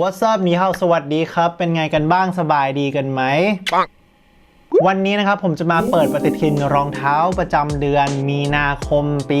What's up นี่ฮาสวัสดีครับ เป็นไงกันบ้างสบายดีกันไหม วันนี้นะครับผมจะมาเปิดปฏิทินรองเท้าประจำเดือนมีนาคมปี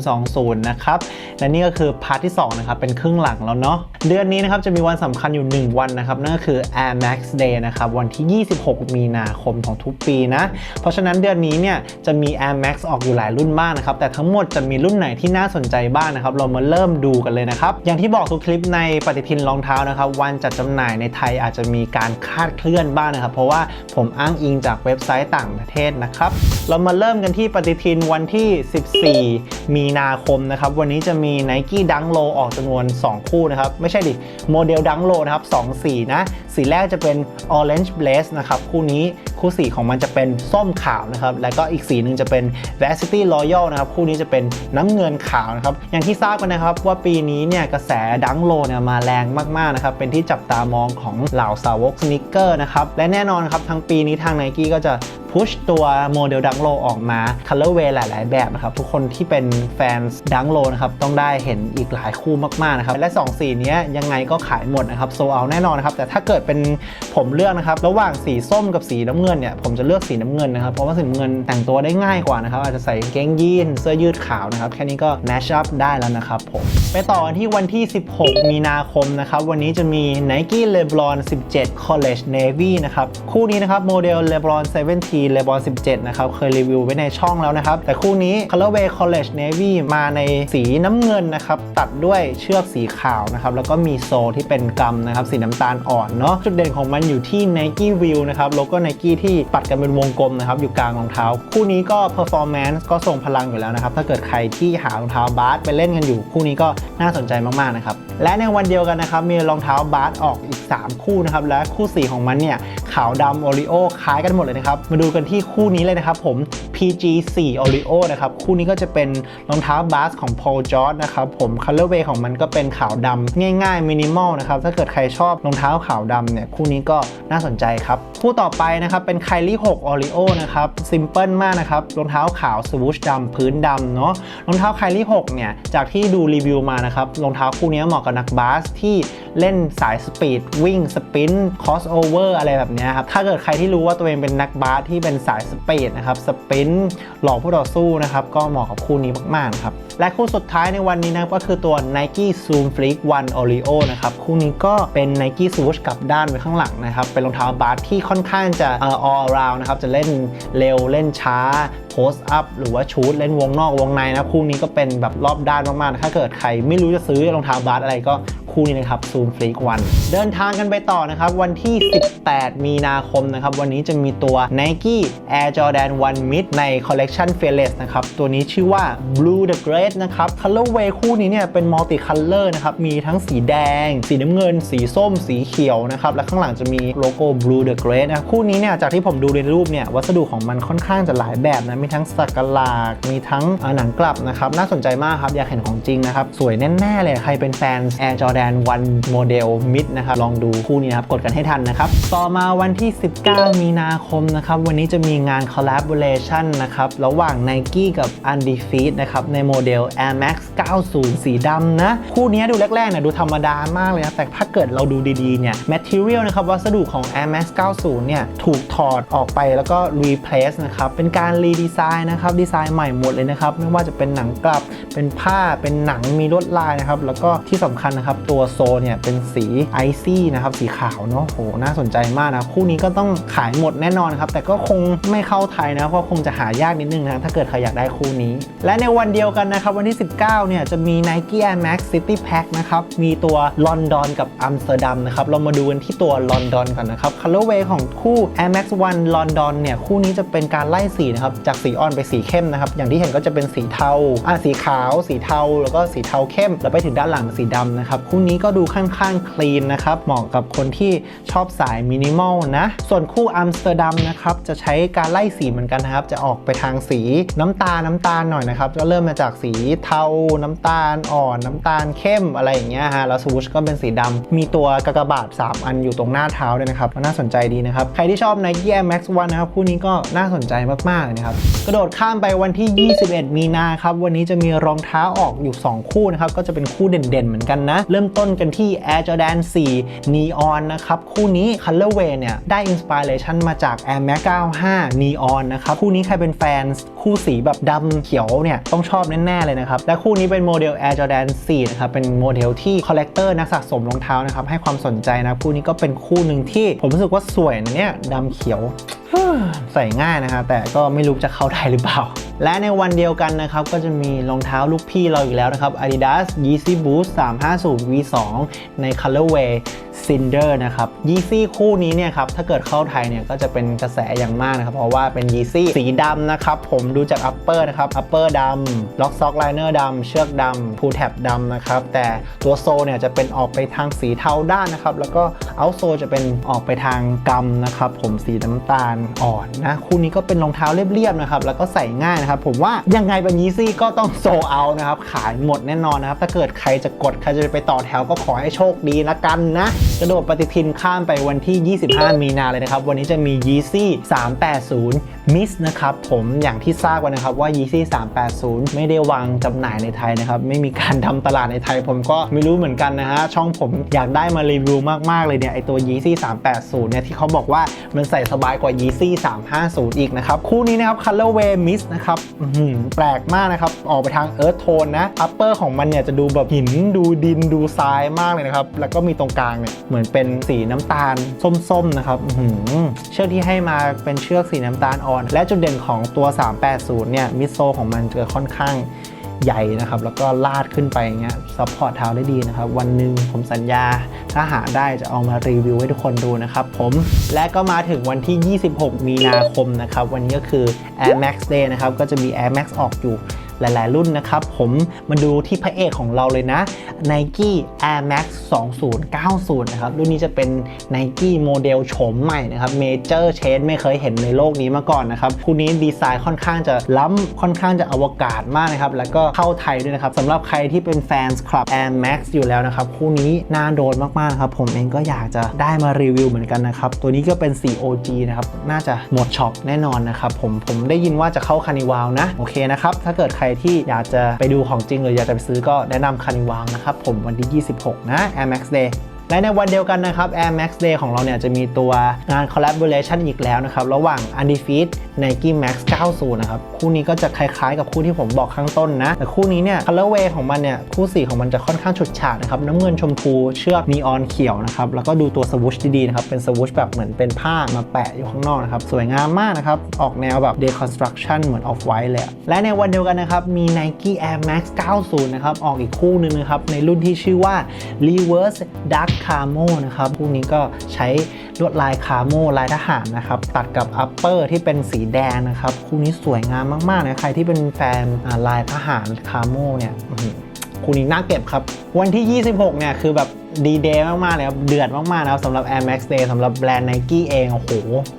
2020 นะครับ และนี่ก็คือพาร์ทที่ 2 นะครับ เป็นครึ่งหลังแล้วเนาะเดือนนี้นะครับจะมีวันสำคัญอยู่ 1 วันนะครับ นั่นก็คือ Air Max Day นะครับ วันที่ 26 มีนาคมของทุกปีนะ เพราะฉะนั้นเดือนนี้เนี่ยจะมี Air Max ออกอยู่หลายรุ่นมากนะครับ แต่ทั้งหมดจะมีรุ่นไหนที่น่าสนใจบ้างนะครับ เรามาเริ่มดูกันเลยนะครับอย่างที่บอกทุกคลิปในปฏิทินรองเท้านะครับวันจัดจำหน่ายในไทยอาจจะมีการคาดเคลื่อนบ้างนะครับ เพราะว่าผมอ้างอิงจากเว็บไซต์ต่างประเทศนะครับ เรามาเริ่มกันที่ปฏิทินวันที่ 14 มีนาคมนะครับ วันนี้จะมี Nike Dunk Low ออกจำนวน 2 คู่นะครับ ไม่ใช่ดิ โมเดล Dunk Low นะครับ 2 สีนะ สีแรกจะเป็น Orange Blaze นะครับ คู่นี้คู่สีของมันจะเป็นส้มขาวนะครับ แล้วก็อีกสีหนึ่งจะเป็น Varsity Royal นะครับ คู่นี้จะเป็นน้ำเงินขาวนะครับ อย่างที่ทราบกันนะครับว่าปีนี้เนี่ยกระแสดังโลเนี่ยมาแรงมากๆนะครับ เป็นที่จับตามองของเหล่าสาวกสนิเกอร์นะครับ และแน่นอนครับทั้งปีนี้ทาง Nike ก็จะ พุชตัวโมเดลดังโลออกมา Colorway หลาย ๆ แบบนะครับ ทุกคนที่เป็นแฟนดังโลนะครับ ต้องได้เห็นอีกหลายคู่มาก ๆ นะครับ และ 2 สีนี้ยังไงก็ขายหมดนะครับโซเอาแน่นอนนะครับ แต่ถ้าเกิดเป็นผมเลือกนะครับ ระหว่างสีส้มกับสีน้ำเงินเนี่ยผมจะเลือกสีน้ำเงินนะครับเพราะว่าสีน้ำเงินแต่งตัวได้ง่ายกว่านะครับอาจจะใส่เกงยีนเสื้อยืดขาวนะครับแค่นี้ก็ match up ได้แล้วนะครับผมไปต่อกันที่วันที่ 16 มีนาคมนะครับวันนี้จะมี Nike LeBron 17 College Navy นะครับคู่นี้นะครับโมเดล LeBron 17 LeBron 17 นะครับ เคยรีวิวไว้ในช่องแล้วนะครับ แต่คู่นี้ Colorway College Navy มาในสีน้ำเงินนะครับ ตัดด้วยเชือกสีขาวนะครับ แล้วก็มีโซลที่เป็นกำนะครับ สีน้ำตาลอ่อนเนาะ จุดเด่นของมันอยู่ที่ Nike View นะครับ โลโก้ Nike ที่ปัดกันเป็นวงกลมนะครับ อยู่กลางรองเท้า คู่นี้ก็ performance ก็ทรงพลังอยู่แล้วนะครับ ถ้าเกิดใครที่หารองเท้าบาสไปเล่นกันอยู่ คู่นี้ก็น่าสนใจมากๆนะครับ และในวันเดียวกันนะครับมีรองเท้าบาสออกอีก 3 คู่นะครับและคู่สีของมันเนี่ยขาวดำโอริโอคล้ายกันหมดเลยนะครับมาดูกันที่คู่นี้เลยนะครับผม PG 4 Oreo นะครับคู่นี้ก็จะเป็นรองเท้าบาสของ Paul George นะครับผม colorway ของมันก็เป็นขาวดำง่ายๆมินิมอลนะครับถ้าเกิดใครชอบรองเท้าขาวดำเนี่ยคู่นี้ก็น่าสนใจครับคู่ต่อไปนะครับเป็น Kylie 6 Oreo นะครับซิมเพิลมากนะครับรองเท้าขาวสวูชดำพื้นดำเนาะรองเท้า Kylie 6เนี่ยจากที่ดูรีวิวมานะครับรองเท้าคู่นี้เหมาะกับนักบาสที่เล่นสายสปีดวิ่งสปินคอสโอเวอร์อะไรแบบนี้ครับ ถ้าเกิดใครที่รู้ว่าตัวเองเป็นนักบาสที่เป็นสายสปีดนะครับสปินหลอกผู้ต่อสู้นะครับก็เหมาะกับคู่นี้มากๆครับ และคู่สุดท้ายในวันนี้นะครับก็คือตัว Nike Zoom Freak 1 Oreo นะครับ คู่นี้ก็เป็น Nike Swoosh กับด้านไว้ข้างหลังนะครับ เป็นรองเท้าบาสที่ค่อนข้างจะเอ่อ all around นะครับ จะเล่นเร็วเล่นช้าโพสอัพหรือว่าชูดเล่นวงนอกวงในนะคู่นี้ก็เป็นแบบรอบด้านมากๆนะถ้าเกิดใครไม่รู้จะซื้อรองเท้าบาสอะไรก็คู่นี้นะครับ Zoom Freak 1เดินทางกันไปต่อนะครับ วันที่ 18 มีนาคมนะครับ วันนี้จะมีตัว Nike Air Jordan 1 Mid ใน Collection Fearless นะครับ ตัวนี้ชื่อว่า Blue the g r a Great นะครับ Colorway คู่นี้เนี่ยเป็น Multi Color นะครับ มีทั้งสีแดง สีน้ำเงิน สีส้ม สีเขียวนะครับ และข้างหลังจะมีโลโก้ Blue the Great นะคู่นี้เนี่ยจากที่ผมดูในรูปเนี่ยวัสดุของมันค่อนข้างจะหลายแบบนะ มีทั้งสักหลาก มีทั้งหนังกลับนะครับ น่าสนใจมากครับ อยากเห็นของจริงนะครับ สวยแน่ ๆ เลย ใครเป็นแฟน Air Jordan 1 Model Mid นะครับ ลองดูคู่นี้นะครับ กดกันให้ทันนะครับ ต่อมาวันที่ 19 มีนาคมนะครับ วันนี้จะมีงาน collaboration นะครับ ระหว่าง Nike กับ Undefeat นะครับ ในโมเดล Air Max 90 สีดำนะ คู่นี้ดูแรกๆเนี่ยดูธรรมดามากเลยนะ แต่ถ้าเกิดเราดูดีๆเนี่ย material นะครับวัสดุของ Air Max 90 เนี่ย ถูกถอดออกไปแล้วก็ replace นะครับ เป็นการ redesign นะครับ ดีไซน์ใหม่หมดเลยนะครับ ไม่ว่าจะเป็นหนังกลับ เป็นผ้าเป็นหนังมีลวดลายนะครับ แล้วก็ที่สำคัญนะครับ ตัวโซเนี่ยเป็นสีไอซี่นะครับ สีขาวเนาะโหน่าสนใจมากนะ คู่นี้ก็ต้องขายหมดแน่นอนครับแต่ก็คงไม่เข้าไทยนะเพราะคงจะหายากนิดนึงนะถ้าเกิดใครอยากได้คู่นี้ และในวันเดียวกันนะครับวันที่ 19 เนี่ยจะมี Nike Air Max City Pack นะครับ มีตัวลอนดอนกับอัมสเตอร์ดัมนะครับ เรามาดูกันที่ตัวลอนดอนก่อนนะครับ Colorway ของคู่ Air Max 1 London เนี่ย คู่นี้จะเป็นการไล่สีนะครับ จากสีอ่อนไปสีเข้มนะครับ อย่างที่เห็นก็จะเป็นสีเทา อะสีขาว สีเทา แล้วก็สีเทาเข้ม แล้วไปถึงด้านหลังสีดำนะครับ คู่นี้ก็ดูค่อนข้างคลีนนะครับ เหมาะกับคนที่ชอบสายมินิมอลนะ ส่วนคู่อัมสเตอร์ดัมนะครับ จะใช้การไล่สีเหมือนกันนะครับ จะออกไปทางสีน้ำตาลน้ำตาลหน่อยนะครับ ก็เริ่มมาจากสีเทาน้ำตาลอ่อนน้ำตาลเข้มอะไรอย่างเงี้ยฮะแล้วสวูชก็เป็นสีดำมีตัวกากบาท 3 อันอยู่ตรงหน้าเท้าด้วยนะครับน่าสนใจดีนะครับ ใครที่ชอบ Nike Air Max 1นะครับคู่นี้ก็น่าสนใจมากๆเลยนะครับ กระโดดข้ามไปวันที่ 21 มีนาครับ วันนี้จะมีรองเท้าออกอยู่ 2 คู่นะครับ ก็จะเป็นคู่เด่นๆ เหมือนกันนะ เริ่มต้นกันที่ Air Jordan 4 Neon นะครับ คู่นี้ Colorway เนี่ยได้อินสปิเรชันมาจาก Air Max 95 Neon นะครับ คู่นี้ใครเป็นแฟนคู่สีแบบดำเขียวเนี่ยต้องชอบแน่ๆเลยนะครับ และคู่นี้เป็นโมเดล Air Jordan 4 นะครับ เป็นโมเดลที่คอลเลกเตอร์นักสะสมรองเท้านะครับ ให้ความสนใจนะ คู่นี้ก็เป็นคู่หนึ่งที่ผมรู้สึกว่าสวยนะเนี่ยดำเขียวใส่ง่ายนะครับแต่ก็ไม่รู้จะเข้าได้หรือเปล่าและในวันเดียวกันนะครับ ก็จะมีรองเท้าลูกพี่เราอีกแล้วนะครับ Adidas Yeezy Boost 350 V2 ใน Colorway Cinder นะครับ Yeezy คู่นี้เนี่ยครับ ถ้าเกิดเข้าไทยเนี่ยก็จะเป็นกระแสอย่างมากนะครับ เพราะว่าเป็น Yeezy สีดำนะครับ ผมดูจาก Upper นะครับ Upper ดำ Lock Sock Liner ดำเชือกดำ Pull Tab ดำนะครับ แต่ตัวโซเนี่ยจะเป็นออกไปทางสีเทาด้านนะครับ แล้วก็ Out s o จะเป็นออกไปทางกำนะครับ ผมสีน้ำตาลอ่อนนะ คู่นี้ก็เป็นรองเท้าเรียบๆนะครับ แล้วก็ใส่ง่ายนะครับผมว่ายังไงบันยีซี่ก็ต้องโซเอานะครับขายหมดแน่นอนนะครับถ้าเกิดใครจะกดใครจะไปต่อแถวก็ขอให้โชคดีละกันนะกระโดดปฏิทินข้ามไปวันที่ 25 มีนาเลยนะครับวันนี้จะมียีซี่380 Miss นะครับผมอย่างที่ทราบกันนะครับว่า Yeezy 380 ไม่ได้วางจำหน่ายในไทยนะครับ ไม่มีการทำตลาดในไทย ผมก็ไม่รู้เหมือนกันนะฮะ ช่องผมอยากได้มารีวิวมาก ๆ เลยเนี่ย ไอตัว Yeezy 380 เนี่ย ที่เขาบอกว่ามันใส่สบายกว่า Yeezy 350 อีกนะครับ คู่นี้นะครับ Colorway Miss นะครับหือแปลกมากนะครับ ออกไปทาง Earth Tone นะ Upper ของมันเนี่ยจะดูแบบหินดูดินดูทรายมากเลยนะครับ แล้วก็มีตรงกลางเนี่ยเหมือนเป็นสีน้ำตาลส้มๆนะครับหือเชือกที่ให้มาเป็นเชือกสีน้ำตาลอ่อนและจุดเด่นของตัว 380 เนี่ย มิโซของมันจะค่อนข้างใหญ่นะครับ แล้วก็ลาดขึ้นไปอย่างเงี้ยซัพพอร์ตเท้าได้ดีนะครับ วันหนึ่งผมสัญญา ถ้าหาได้จะเอามารีวิวให้ทุกคนดูนะครับผม และก็มาถึงวันที่ 26 มีนาคมนะครับ วันนี้ก็คือ Air Max Day นะครับ ก็จะมี Air Max ออกอยู่ หลายๆ รุ่นนะครับ ผมมาดูที่พระเอกของเราเลยนะ Nike Air Max 2090 นะครับ รุ่นนี้จะเป็น Nike โมเดลโฉมใหม่นะครับ Major Change ไม่เคยเห็นในโลกนี้มาก่อนนะครับ คู่นี้ดีไซน์ค่อนข้างจะล้ำค่อนข้างจะอวกาศมากนะครับ แล้วก็เข้าไทยด้วยนะครับสำหรับใครที่เป็นแฟนคลับ Air Max อยู่แล้วนะครับ คู่นี้น่าโดนมากๆนะครับ ผมเองก็อยากจะได้มารีวิวเหมือนกันนะครับ ตัวนี้ก็เป็น 4OG นะครับ น่าจะหมดช็อปแน่นอนนะครับ ผม ผมได้ยินว่าจะเข้าคานิวาวนะ โอเคนะครับ ถ้าเกิดใครที่อยากจะไปดูของจริงหรืออยากจะไปซื้อก็แนะนำคานิวางนะครับผมวันที่ 26 นะ Air Max Day และในวันเดียวกันนะครับ Air Max Day ของเราเนี่ยจะมีตัวงาน collaboration อีกแล้วนะครับ ระหว่าง Undefeat Nike Max 90 นะครับ คู่นี้ก็จะคล้ายๆ กับคู่ที่ผมบอกข้างต้นนะ แต่คู่นี้เนี่ย colorway ของมันเนี่ย คู่สีของมันจะค่อนข้างฉูดฉาดนะครับ น้ำเงินชมพูเชือกนีออนเขียวนะครับ แล้วก็ดูตัวสวูชดีๆนะครับ เป็นสวูชแบบเหมือนเป็นผ้ามาแปะอยู่ข้างนอกนะครับ สวยงามมากนะครับ ออกแนวแบบ deconstruction เหมือน off white เลยอะและในวันเดียวกันนะครับมี Nike Air Max 90 นะครับออกอีกคู่หนึ่งนะครับในรุ่นที่ชื่อว่า reverse dark คาโมนะครับคู่นี้ก็ใช้ลวดลายคาโมลายทหารนะครับ ตัดกับอัปเปอร์ที่เป็นสีแดงนะครับคู่นี้สวยงามมากๆนะใครที่เป็นแฟนลายทหารคาโมเนี่ยคู่นี้น่าเก็บครับ วันที่ 26 เนี่ยคือแบบ ดีเดย์มากๆเลยครับเดือดมากๆนะครับสำหรับ Air Max Day สำหรับแบรนด์ Nike เองโอ้โห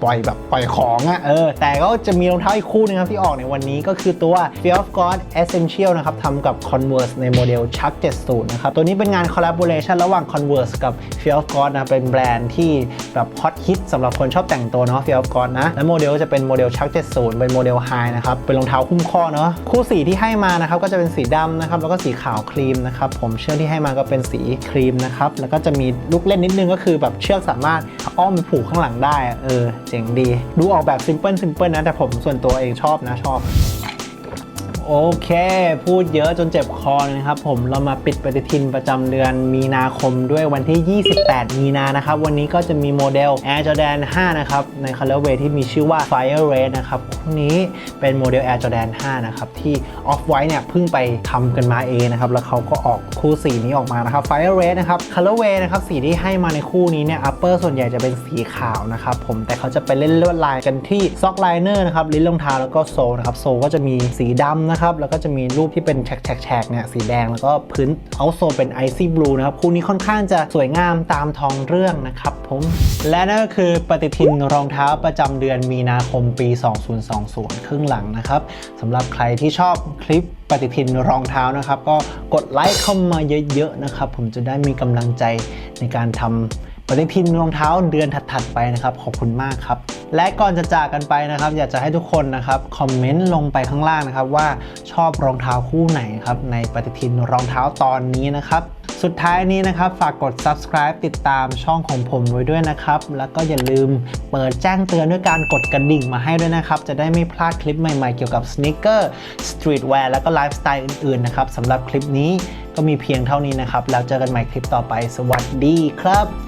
ปล่อยแบบปล่อยของอะ่ะเออ แต่ก็จะมีรองเท้าอีกคู่หนึงครับที่ออกในวันนี้ก็คือตัว Fear of God Essential นะครับทำกับ Converse ในโมเดล Chuck 70 นะครับ ตัวนี้เป็นงาน collaboration ระหว่าง Converse กับ Fear of God นะเป็นแบรนด์ที่แบบฮอตฮิตสำหรับคนชอบแต่งตัวเนาะ Fear of God นะและโมเดลจะเป็นโมเดล Chuck 70 เป็นโมเดล High นะครับเป็นรองเท้าหุ้มข้อเนาะคู่สีที่ให้มานะครับก็จะเป็นสีดำนะครับแล้วก็สีขาวครีมนะครับผมเชือกที่ให้มาก็เป็นสีครีมนะครับแล้วก็จะมีลูกเล่นนิดนึงก็คือแบบเชือกสามารถอ้อมไปผูกข้างหลังได้ เออ เจ๋งดี ดูออกแบบซิมเพิลซิมเพิลนะ แต่ผมส่วนตัวเองชอบนะชอบ โอเค พูดเยอะจนเจ็บคอนะครับผมเรามาปิดปฏิทินประจำเดือนมีนาคมด้วยวันที่ 28 มีนานะครับ วันนี้ก็จะมีโมเดล Air Jordan 5 นะครับ ใน colorway ที่มีชื่อว่า Fire Red นะครับคู่นี้เป็นโมเดล Air Jordan 5 นะครับ ที่ Off White เนี่ยเพิ่งไปทำกันมาเองนะครับ แล้วเขาก็ออกคู่สีนี้ออกมานะครับ Fire Red นะครับ colorway นะครับสีที่ให้มาในคู่นี้เนี่ย upper ส่วนใหญ่จะเป็นสีขาวนะครับผมแต่เขาจะไปเล่นลวดลายกันที่ sock liner นะครับลิ้นรองเท้าแล้วก็โซนะครับโซก็จะมีสีดำนะนะครับ แล้วก็จะมีรูปที่เป็นแฉกๆเนี่ยสีแดง แล้วก็พื้นเอาโซเป็นไอซี่บลูนะครับ คู่นี้ค่อนข้างจะสวยงามตามทองเรื่องนะครับผมและนั่นก็คือปฏิทินรองเท้าประจำเดือนมีนาคมปี 2020 ครึ่งหลังนะครับสำหรับใครที่ชอบคลิปปฏิทินรองเท้านะครับ ก็กดไลค์เข้ามาเยอะๆนะครับ ผมจะได้มีกำลังใจในการทำ ปฏิทินรองเท้าเดือนถัดๆไปนะครับ ขอบคุณมากครับ และก่อนจะจากกันไปนะครับ อยากจะให้ทุกคนนะครับคอมเมนต์ลงไปข้างล่างนะครับว่าชอบรองเท้าคู่ไหนครับในปฏิทินรองเท้าตอนนี้นะครับ สุดท้ายนี้นะครับ ฝากกด subscribe ติดตามช่องของผมไว้ด้วยนะครับ แล้วก็อย่าลืมเปิดแจ้งเตือนด้วยการกดกระดิ่งมาให้ด้วยนะครับ จะได้ไม่พลาดคลิปใหม่ๆเกี่ยวกับสเนคเกอร์สตรีทแวร์แล้วก็ไลฟ์สไตล์อื่นๆนะครับสำหรับคลิปนี้ก็มีเพียงเท่านี้นะครับแล้วเจอกันใหม่คลิปต่อไป สวัสดีครับ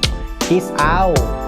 Peace out